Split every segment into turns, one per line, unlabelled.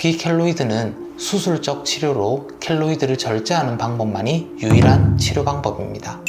귀 켈로이드는 수술적 치료로 켈로이드를 절제하는 방법만이 유일한 치료 방법입니다.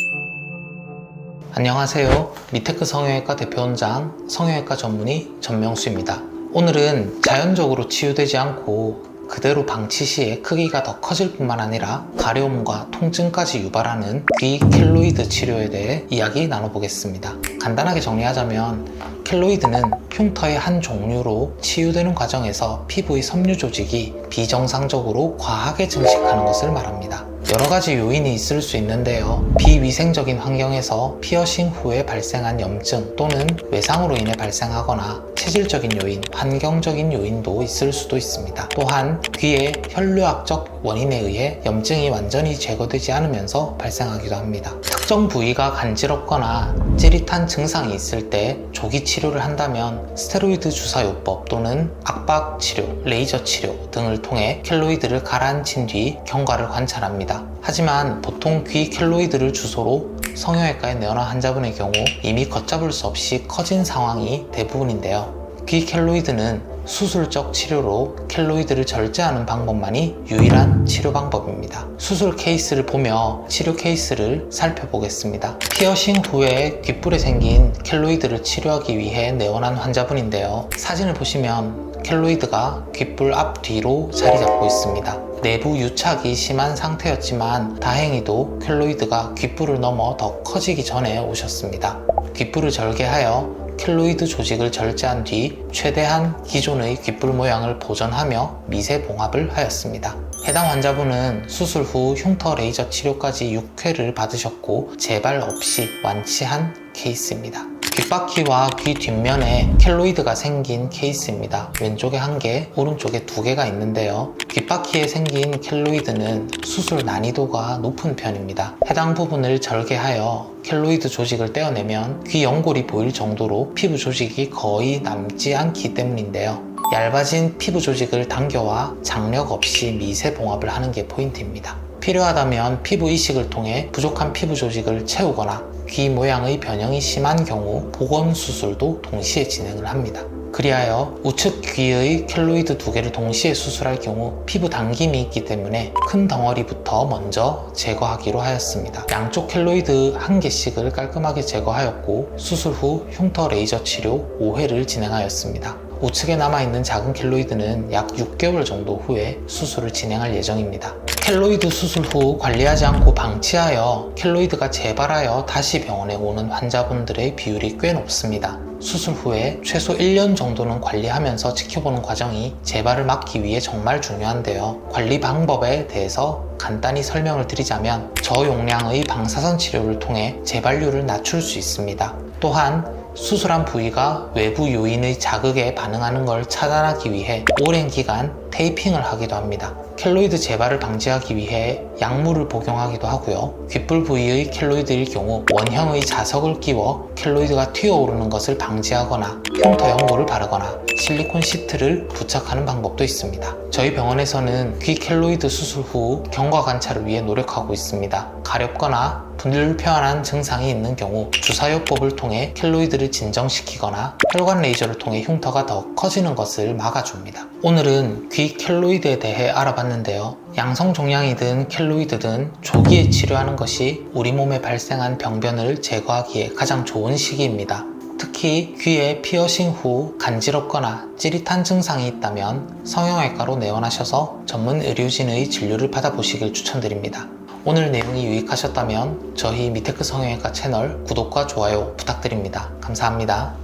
안녕하세요. 미테크 성형외과 대표원장 성형외과 전문의 전명수입니다. 오늘은 자연적으로 치유되지 않고 그대로 방치 시에 크기가 더 커질 뿐만 아니라 가려움과 통증까지 유발하는 귀 켈로이드 치료에 대해 이야기 나눠보겠습니다. 간단하게 정리하자면 켈로이드는 흉터의 한 종류로 치유되는 과정에서 피부의 섬유 조직이 비정상적으로 과하게 증식하는 것을 말합니다. 여러 가지 요인이 있을 수 있는데요. 비위생적인 환경에서 피어싱 후에 발생한 염증 또는 외상으로 인해 발생하거나 체질적인 요인, 환경적인 요인도 있을 수도 있습니다. 또한 귀의 혈류학적 원인에 의해 염증이 완전히 제거되지 않으면서 발생하기도 합니다. 특정 부위가 간지럽거나 찌릿한 증상이 있을 때 조기 치료를 한다면 스테로이드 주사요법 또는 압박 치료, 레이저 치료 등을 통해 켈로이드를 가라앉힌 뒤 경과를 관찰합니다. 하지만 보통 귀 켈로이드를 주소로 성형외과에 내원한 환자분의 경우 이미 걷잡을 수 없이 커진 상황이 대부분인데요. 귀 켈로이드는 수술적 치료로 켈로이드를 절제하는 방법만이 유일한 치료 방법입니다. 수술 케이스를 보며 치료 케이스를 살펴보겠습니다. 피어싱 후에 귓불에 생긴 켈로이드를 치료하기 위해 내원한 환자분인데요. 사진을 보시면 켈로이드가 귓불 앞뒤로 자리 잡고 있습니다. 내부 유착이 심한 상태였지만 다행히도 켈로이드가 귓불을 넘어 더 커지기 전에 오셨습니다. 귓불을 절개하여 켈로이드 조직을 절제한 뒤 최대한 기존의 귓불 모양을 보존하며 미세 봉합을 하였습니다. 해당 환자분은 수술 후 흉터 레이저 치료까지 6회를 받으셨고 재발 없이 완치한 케이스입니다. 귓바퀴와 귀 뒷면에 켈로이드가 생긴 케이스입니다. 왼쪽에 한 개, 오른쪽에 두 개가 있는데요. 귓바퀴에 생긴 켈로이드는 수술 난이도가 높은 편입니다. 해당 부분을 절개하여 켈로이드 조직을 떼어내면 귀 연골이 보일 정도로 피부 조직이 거의 남지 않기 때문인데요. 얇아진 피부 조직을 당겨와 장력 없이 미세 봉합을 하는 게 포인트입니다. 필요하다면 피부 이식을 통해 부족한 피부 조직을 채우거나 귀 모양의 변형이 심한 경우 복원 수술도 동시에 진행을 합니다. 그리하여 우측 귀의 켈로이드 두 개를 동시에 수술할 경우 피부 당김이 있기 때문에 큰 덩어리부터 먼저 제거하기로 하였습니다. 양쪽 켈로이드 한 개씩을 깔끔하게 제거하였고 수술 후 흉터 레이저 치료 5회를 진행하였습니다. 우측에 남아있는 작은 켈로이드는 약 6개월 정도 후에 수술을 진행할 예정입니다. 켈로이드 수술 후 관리하지 않고 방치하여 켈로이드가 재발하여 다시 병원에 오는 환자분들의 비율이 꽤 높습니다. 수술 후에 최소 1년 정도는 관리하면서 지켜보는 과정이 재발을 막기 위해 정말 중요한데요. 관리 방법에 대해서 간단히 설명을 드리자면 저용량의 방사선 치료를 통해 재발률을 낮출 수 있습니다. 또한 수술한 부위가 외부 요인의 자극에 반응하는 걸 차단하기 위해 오랜 기간 테이핑을 하기도 합니다. 켈로이드 재발을 방지하기 위해 약물을 복용하기도 하고요. 귓불 부위의 켈로이드일 경우 원형의 자석을 끼워 켈로이드가 튀어오르는 것을 방지하거나 흉터 연고를 바르거나 실리콘 시트를 부착하는 방법도 있습니다. 저희 병원에서는 귀 켈로이드 수술 후 경과 관찰을 위해 노력하고 있습니다. 가렵거나 불편한 증상이 있는 경우 주사요법을 통해 켈로이드를 진정시키거나 혈관 레이저를 통해 흉터가 더 커지는 것을 막아줍니다. 오늘은 귀 켈로이드에 대해 알아봤는데요. 양성 종양이든 켈로이드든 조기에 치료하는 것이 우리 몸에 발생한 병변을 제거하기에 가장 좋은 시기입니다. 특히 귀에 피어싱 후 간지럽거나 찌릿한 증상이 있다면 성형외과로 내원하셔서 전문 의료진의 진료를 받아보시길 추천드립니다. 오늘 내용이 유익하셨다면 저희 미테크 성형외과 채널 구독과 좋아요 부탁드립니다. 감사합니다.